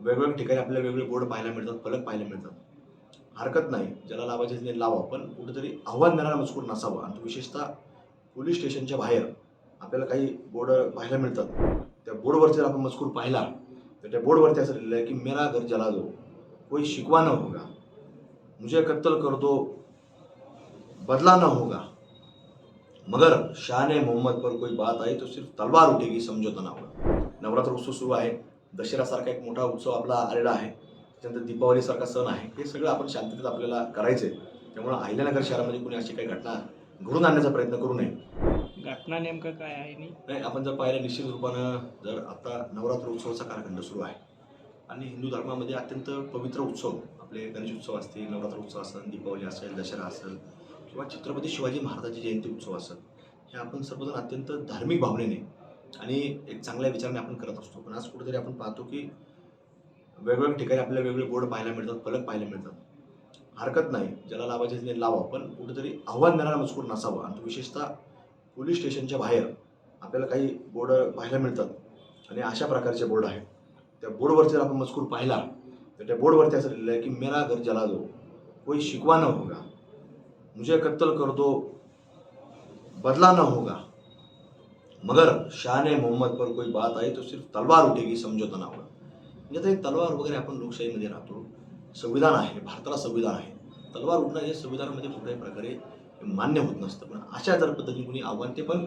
वेगवेगळ्या ठिकाणी आपल्याला वेगवेगळे बोर्ड पाहायला मिळतात फलक पाहायला मिळतात. हरकत नाही ज्याला लावायचे त्याने लावा पण कुठेतरी आव्हान देणारा मजकूर नसावा. आणि विशेषतः पोलीस स्टेशनच्या बाहेर आपल्याला काही बोर्ड पाहायला मिळतात. त्या बोर्डवर जर आपण मजकूर पाहिला तर त्या बोर्डवरती असं लिहिलं आहे की मेरा घर जला दो कोई शिकवा न होगा मुझे कत्तल कर दो बदला न होगा मगर शान मोहम्मद पर कोई बात आई तो सिर्फ तलवार उठेगी समझोता ना होगा. नवरात्र उत्सव सुरू आहे. दसऱ्यासारखा एक मोठा उत्सव आपला आलेला आहे. त्याच्यानंतर दीपावलीसारखा सण आहे. हे सगळं आपण शांततेत आपल्याला करायचं आहे त्यामुळं अहिल्यानगर शहरामध्ये कोणी अशी काही घटना घडून आणण्याचा प्रयत्न करू नये. घटना नेमकं काय आहे नाही आपण जर पाहिलं निश्चित रूपानं जर आता नवरात्र उत्सवाचा कालखंड सुरू आहे. आणि हिंदू धर्मामध्ये अत्यंत पवित्र उत्सव आपले गणेश उत्सव असतील नवरात्र उत्सव असेल दीपावली असेल दसरा असेल किंवा छत्रपती शिवाजी महाराजांची जयंती उत्सव असेल हे आपण सर्वजण अत्यंत धार्मिक भावनेने आणि एक चांगल्या विचाराने आपण करत असतो. पण आज कुठेतरी आपण पाहतो की वेगवेगळ्या ठिकाणी आपल्याला वेगवेगळे बोर्ड पाहायला मिळतात फलक पाहायला मिळतात. हरकत नाही ज्याला लावायचे ते लावा पण कुठेतरी आव्हान देणारा मजकूर नसावा. आणि विशेषतः पोलीस स्टेशनच्या बाहेर आपल्याला काही बोर्ड पाहायला मिळतात. आणि अशा प्रकारचे बोर्ड आहेत. त्या बोर्डवरती जर आपण मजकूर पाहिला तर त्या बोर्डवरती असं लिहिलं आहे की मेरा घर जला दो कोई शिकवा न होगा मुझे कत्तल कर दो बदला न होगा मगर शान मोहम्मद पर कोई बात आई तो सिर्फ तलवार उठेगी समझोता ना होगा म्हणजे आता हे तलवार वगैरे आपण लोकशाहीमध्ये राहतो संविधान आहे भारताला संविधान आहे। तलवार उठणं हे संविधानामध्ये कुठल्याही प्रकारे मान्य होत नसतं पण अशा जर पद्धतीने कुणी आव्हान ते पण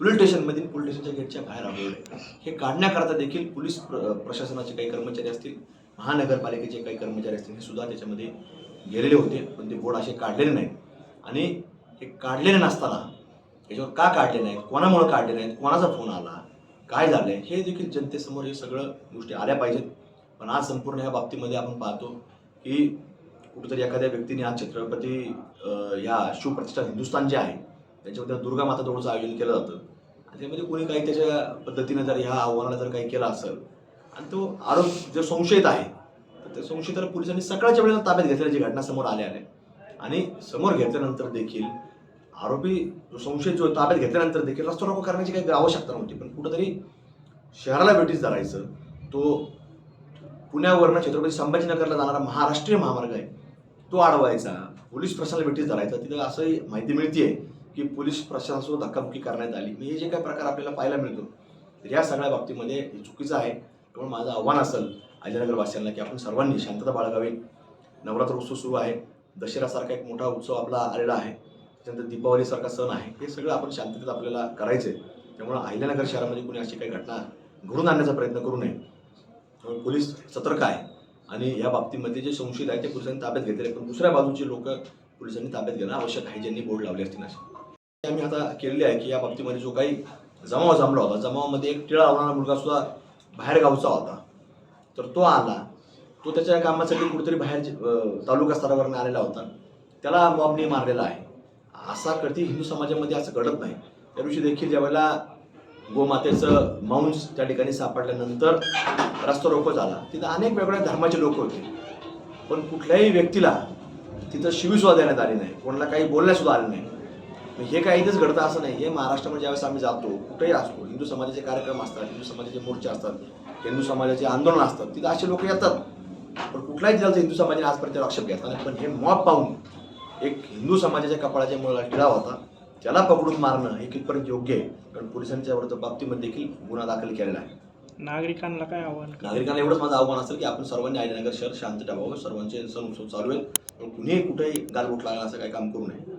पोलीस स्टेशनमधील पोलीस स्टेशनच्या गेटच्या बाहेर राबवलं हे काढण्याकरता देखील पोलीस प्र प्रशासनाचे काही कर्मचारी असतील महानगरपालिकेचे काही कर्मचारी असतील हे सुद्धा त्याच्यामध्ये गेलेले होते पण ते बोर्ड असे काढलेले नाहीत. आणि हे काढलेले नसताना याच्यावर का काढले नाहीत? कोणामुळे काढले नाहीत? कोणाचा फोन आला? काय झालं हे देखील जनतेसमोर हे सगळं गोष्टी आल्या पाहिजेत. पण आज संपूर्ण या बाबतीमध्ये आपण पाहतो की कुठेतरी एखाद्या व्यक्तीने आज छत्रपती या शिवप्रतिष्ठान हिंदुस्थान जे आहे त्याच्यामध्ये दुर्गा माता जवळचं आयोजन केलं जातं. आणि त्यामध्ये कोणी काही त्याच्या पद्धतीने जर ह्या आव्हानाला जर काही केलं असेल आणि तो आरोप जर संशयित आहे तर त्या संशयिताला पोलिसांनी सकाळच्या वेळेला ताब्यात घेतल्याची घटना समोर आल्या आहे आणि समोर घेतल्यानंतर देखील आरोपी जो संशयित जो ताब्यात घेतल्यानंतर देखील रस्ता रोको करण्याची काही आवश्यकता नव्हती पण कुठंतरी शहराला भेटीस धरायचं तो पुण्यावरनं छत्रपती संभाजीनगरला जाणारा महाराष्ट्रीय महामार्ग आहे तो अडवायचा. पोलीस प्रशासनाला भेटीस धरायचा. तिथं असंही माहिती मिळते की पोलीस प्रशासनासोबत धक्काबुक्की करण्यात आली. म्हणजे हे जे काही प्रकार आपल्याला पाहायला मिळतो तर या सगळ्या बाबतीमध्ये हे चुकीचं आहे. त्यामुळे माझं आव्हान असेल अजयनगरवासियांना की आपण सर्वांनी शांतता बाळगावी. नवरात्र उत्सव सुरू आहे. दसऱ्यासारखा एक मोठा उत्सव आपला आलेला आहे. त्यानंतर दीपावलीसारखा सण आहे. हे सगळं आपण शांततेत आपल्याला करायचं आहे त्यामुळं अहिल्यानगर शहरामध्ये कोणी अशी काही घटना घडून आणण्याचा प्रयत्न करू नये. त्यामुळे पोलीस सतर्क आहे. आणि या बाबतीमध्ये जे संशयित आहे ते पोलिसांनी ताब्यात घेतले पण दुसऱ्या बाजूचे लोक पोलिसांनी ताब्यात घेणं आवश्यक आहे ज्यांनी बोर्ड लावले असतील असे. आम्ही आता केलेले आहे की या बाबतीमध्ये जो काही जमाव जमला होता जमावामध्ये एक टिळा लावणारा मुलगा सुद्धा बाहेर गावचा होता. तर तो आला. तो त्याच्या कामासाठी कुठेतरी बाहेर तालुका स्तरावरून आलेला होता. त्याला मॉबने मारलेला आहे. असा कधी हिंदू समाजामध्ये असं घडत नाही. त्या दिवशी देखील ज्यावेळेला गोमातेचं मांस त्या ठिकाणी सापडल्यानंतर रस्ता रोको झाला. तिथं अनेक वेगवेगळ्या धर्माचे लोक होते. पण कुठल्याही व्यक्तीला तिथं शिवीसुद्धा देण्यात आली नाही. कोणाला काही बोलण्यासुद्धा आलं नाही. हे काही इथेच घडतं असं नाही. हे महाराष्ट्रामध्ये ज्यावेळेस आम्ही जातो कुठेही असतो हिंदू समाजाचे कार्यक्रम असतात हिंदू समाजाचे मोर्चे असतात हिंदू समाजाचे आंदोलन असतात तिथं असे लोक येतात. पण कुठल्याही जिल्ह्याचा हिंदू समाजाने आजपर्यंत आक्षेप घेतला नाही. पण हे मॉब पाहून एक हिंदू समाजाच्या कपाळाच्या मुळाला टिळा होता त्याला पकडून मारणं हे कितपर्यंत योग्य आहे? कारण पोलिसांच्या विरुद्ध बाबतीमध्ये देखील गुन्हा दाखल केलेला आहे. नागरिकांना काय आव्हान? नागरिकांना एवढंच माझं आव्हान असेल की आपण सर्वांनी आयनगर शहर शांत ठेवावं सर्वांचे सण उत्सव चालू आहेत. कुणीही कुठेही गालबोट लागला असं काही काम करू नये.